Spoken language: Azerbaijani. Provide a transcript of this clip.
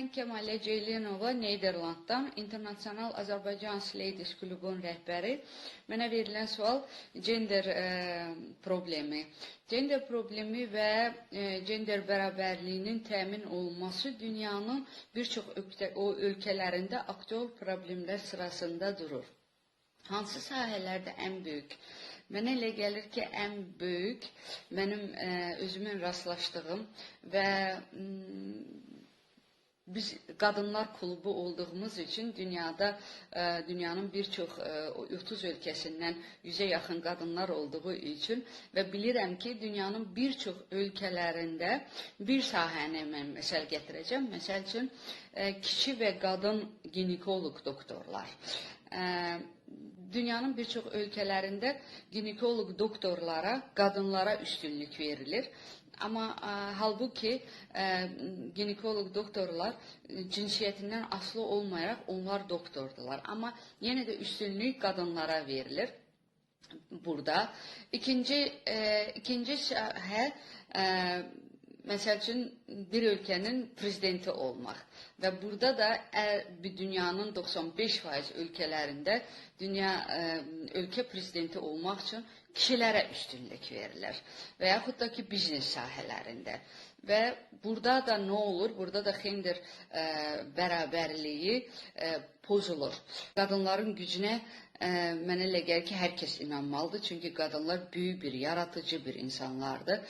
mən Kəmalə Ceylinova Neyderlanddan internasional Azərbaycan Ladies klubunun rəhbəri. Mənə verilən sual gender e, problemi. Gender problemi və e, gender bərabərliyinin təmin olunması dünyanın bir çox ölkələrində aktual problemlər sırasında durur. Hansı sahələrdə ən böyük? Mənə elə gəlir ki, ən böyük mənim ə, özümün rastlaşdığım və biz qadınlar klubu olduğumuz üçün dünyada ə, dünyanın bir çox ə, o 30 ölkəsindən 100-ə yaxın qadınlar olduğu üçün və bilirəm ki, dünyanın bir çox ölkələrində bir sahəni mən məsəl gətirəcəm. Məsəl üçün ə, kişi və qadın ginekoloq doktorlar. Ə, dünyanın bir çox ölkələrində ginekoloq doktorlara, qadınlara üstünlük verilir. Amma ə, halbuki ə, ginekoloq doktorlar cinsiyyətindən asılı olmayaraq onlar doktordular. Amma yenə də üstünlük qadınlara verilir burada. İkinci e, ikinci sahə e, məsəl üçün bir ölkənin prezidenti olmaq və burada da dünyanın 95% ölkələrində dünya ə, ölkə prezidenti olmaq üçün kişilərə üstünlük verilir və yaxud da ki biznes sahələrində. Və burada da nə olur? Burada da gender ə, bərabərliyi ə, pozulur. Qadınların gücünə ə, mənə elə gəlir ki, hər kəs inanmalıdır. Çünki qadınlar böyük bir, yaratıcı bir insanlardır.